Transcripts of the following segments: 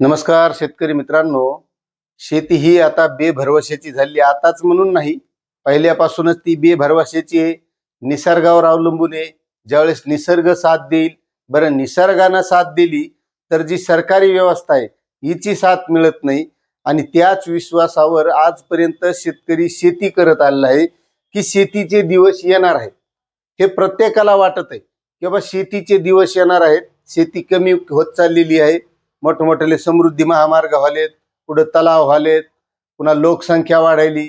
नमस्कार शेतकरी मित्रांनो. शेती ही आता बेभरवशाची झाली. आताच म्हणून नाही पहिल्यापासूनच ती बेभरवशाची आहे. निसर्गावर अवलंबून आहे. ज्यावेळेस निसर्ग साथ देईल बरं निसर्गानं साथ दिली तर जी सरकारी व्यवस्था आहे हिची साथ मिळत नाही. आणि त्याच विश्वासावर आजपर्यंत शेतकरी शेती करत आलेला आहे की शेतीचे दिवस येणार आहेत. हे प्रत्येकाला वाटत आहे की बाबा शेतीचे दिवस येणार आहेत. शेती कमी होत चाललेली आहे. मोठमोठ्याले समृद्धी महामार्ग व्हालेत पुढं तलाव व्हालेत पुन्हा लोकसंख्या वाढायली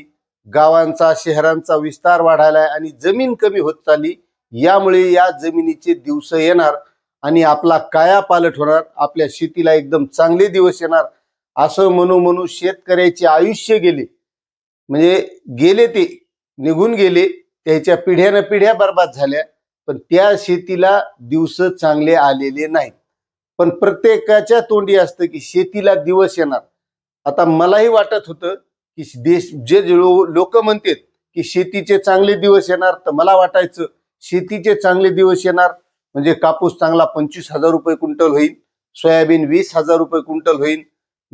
गावांचा शहरांचा विस्तार वाढायला आणि जमीन कमी होत चालली. यामुळे या जमिनीचे दिवस येणार आणि आपला काया पालट होणार आपल्या शेतीला एकदम चांगले दिवस येणार. असं म्हणू म्हणू शेतकऱ्याचे आयुष्य गेले. म्हणजे गेले ते निघून गेले त्याच्या पिढ्यानं पिढ्या बर्बाद झाल्या पण त्या शेतीला दिवस चांगले आलेले नाहीत. पण प्रत्येकाच्या तोंडी असतं की शेतीला दिवस येणार. आता मलाही वाटत होतं की देश जे लोक म्हणतात की शेतीचे चांगले दिवस येणार तर मला वाटायचं शेतीचे चांगले दिवस येणार. म्हणजे कापूस चांगला पंचवीस हजार रुपये क्विंटल होईल सोयाबीन वीस हजार रुपये क्विंटल होईल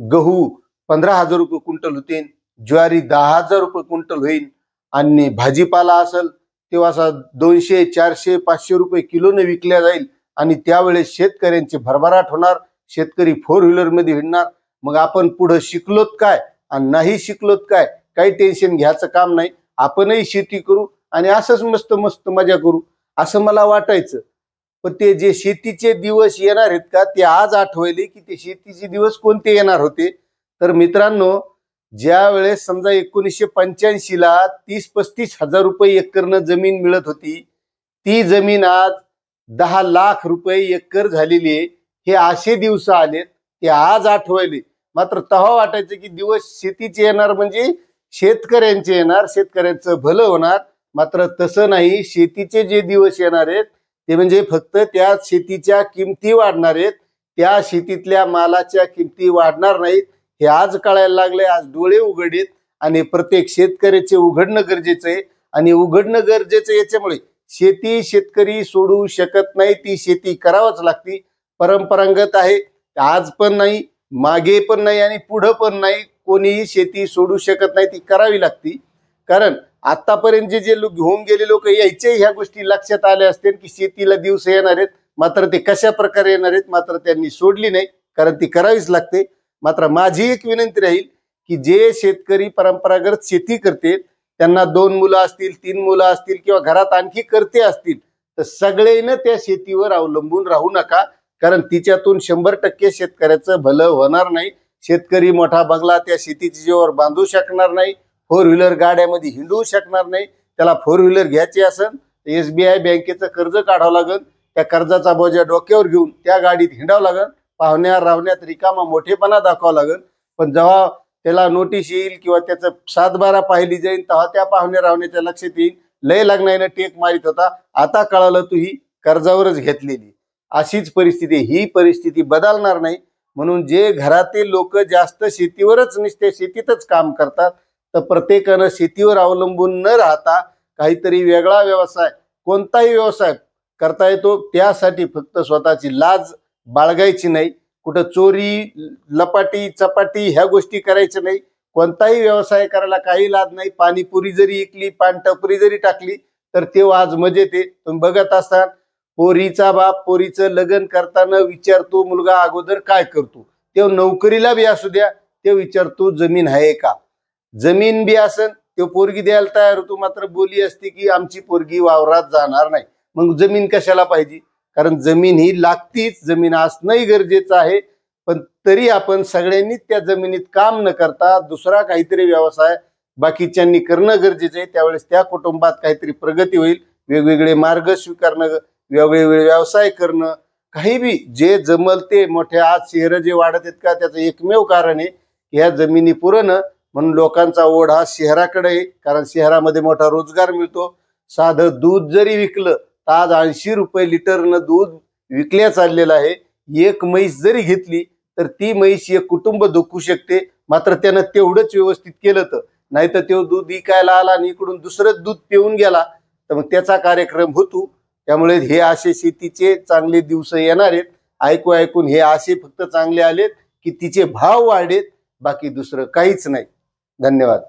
गहू पंधरा हजार रुपये क्विंटल होतील ज्वारी दहा हजार रुपये क्विंटल होईल आणि भाजीपाला असेल तेव्हा असा दोनशे चारशे पाचशे रुपये किलोने विकल्या जाईल आणि त्यावेळेस शेतकऱ्यांची भरभराट होणार शेतकरी फोर व्हीलरमध्ये हिंडणार. मग आपण पुढं शिकलोत काय आणि नाही शिकलोत काय? काही टेन्शन घ्यायचं काम नाही. आपणही शेती करू आणि असंच मस्त मस्त मजा करू. असं मला वाटायचं. पण ते जे शेतीचे दिवस येणार आहेत का ते आज आठवले की ते शेतीचे दिवस कोणते येणार होते? तर मित्रांनो ज्या वेळेस समजा एकोणीसशे पंच्याऐंशी ला तीस पस्तीस हजार रुपये एकरनं जमीन मिळत होती ती जमीन आज दहा लाख रुपये एकर झालेली आहे. हे असे दिवस आलेत ते आज आठवले. मात्र तेव्हा वाटायचं की दिवस शेतीचे येणार म्हणजे शेतकऱ्यांचे येणार शेतकऱ्यांचं भलं होणार. मात्र तसं नाही शेतीचे जे दिवस येणार आहेत ते म्हणजे फक्त त्या शेतीच्या किमती वाढणार आहेत. त्या शेतीतल्या मालाच्या किमती वाढणार नाहीत. हे आज कळायला लागले आज डोळे उघडीत. आणि प्रत्येक शेतकऱ्याचे उघडणं गरजेचं आहे. आणि उघडणं गरजेचं याच्यामुळे शेती शेतकरी सोडू शकत नाही ती शेती करावंच लागती. परंपरागत आहे. आज पण नाही मागे पण नाही आणि पुढं पण नाही. कोणीही शेती सोडू शकत नाही ती करावी लागती. कारण आतापर्यंत जे जे लोक घेऊन गेले लोक यायचे ह्या गोष्टी लक्षात आल्या असतील की शेतीला दिवस येणार आहेत. मात्र ते कशा प्रकारे येणार आहेत मात्र त्यांनी सोडली नाही. कारण ती करावीच लागते. मात्र माझी एक विनंती राहील की जे शेतकरी परंपरागत शेती करते त्यांना दोन मुलं असतील तीन मुलं असतील किंवा घरात आणखी करते असतील तर सगळेनं त्या शेतीवर अवलंबून राहू नका. कारण तिच्यातून शंभर टक्के शेतकऱ्याचं भलं होणार नाही. शेतकरी मोठा बंगला त्या शेतीच्या जीवावर बांधू शकणार नाही. फोर व्हीलर गाड्यामध्ये हिंडू शकणार नाही. त्याला फोर व्हीलर घ्यायची असेल तर एस बी आय बँकेचं कर्ज काढावं लागेल त्या कर्जाचा बोजा डोक्यावर घेऊन त्या गाडीत हिंडावं लागेल पाहुण्या रावण्यात रिकामा मोठेपणा दाखवावा लागेल पण जेव्हा त्याला नोटीस येईल किंवा त्याचं सातबारा पाहिली जाईल तेव्हा त्या पाहुण्या रावण्याच्या लक्षात येईल. लय लग्नानं टेक मारित होता. आता कळालं तू ही कर्जावरच घेतलेली. अशीच परिस्थिती ही परिस्थिती बदलणार नाही. म्हणून जे घरातील लोक जास्त शेतीवरच नुसते शेतीतच काम करतात तर प्रत्येकानं शेतीवर अवलंबून न राहता काहीतरी वेगळा व्यवसाय कोणताही व्यवसाय करता येतो. त्यासाठी फक्त स्वतःची लाज बाळगायची नाही. कुठं चोरी लपाटी चपाटी ह्या गोष्टी करायच्या नाही. कोणताही व्यवसाय करायला काही लाद नाही. पाणीपुरी जरी इकली पानटपुरी जरी टाकली तर ते आज मजेत आहे. तुम्ही बघत असाल पोरीचा बाप पोरीचं लग्न करताना विचारतो मुलगा अगोदर काय करतो? ते नोकरीला बी असू द्या ते विचारतो जमीन आहे का? जमीन बी असन ते पोरगी द्यायला तयार होतो. मात्र बोली असते की आमची पोरगी वावरात जाणार नाही. मग जमीन कशाला पाहिजे? कारण जमीन ही लागतीच जमीन असणंही गरजेचं आहे. पण तरी आपण सगळ्यांनीच त्या जमिनीत काम न करता दुसरा काहीतरी व्यवसाय बाकीच्यांनी करणं गरजेचं आहे. त्यावेळेस त्या कुटुंबात काहीतरी प्रगती होईल. वेगवेगळे मार्ग स्वीकारणं वेगवेगळे व्यवसाय करणं. काही बी जे जमल ते मोठ्या आज शहरं जे वाढत आहेत का त्याचं एकमेव कारण आहे ह्या जमिनी पुरणं म्हणून लोकांचा ओढ हा शहराकडे आहे. कारण शहरामध्ये मोठा रोजगार मिळतो. साधं दूध जरी विकलं आज ऐंशी रुपये लिटरनं दूध विकल्या चाललेलं आहे. एक म्हैस जरी घेतली तर ती म्हैस एक कुटुंब दुखू शकते. मात्र त्यानं तेवढंच व्यवस्थित केलं तर नाही तर तो दूध विकायला आला आणि इकडून दुसरं दूध पिऊन गेला. तर मग त्याचा कार्यक्रम होतो. त्यामुळे हे असे शेतीचे चांगले दिवस येणार आहेत. ऐकू ऐकून हे असे फक्त चांगले आलेत की तिचे भाव वाढेत. बाकी दुसरं काहीच नाही. धन्यवाद.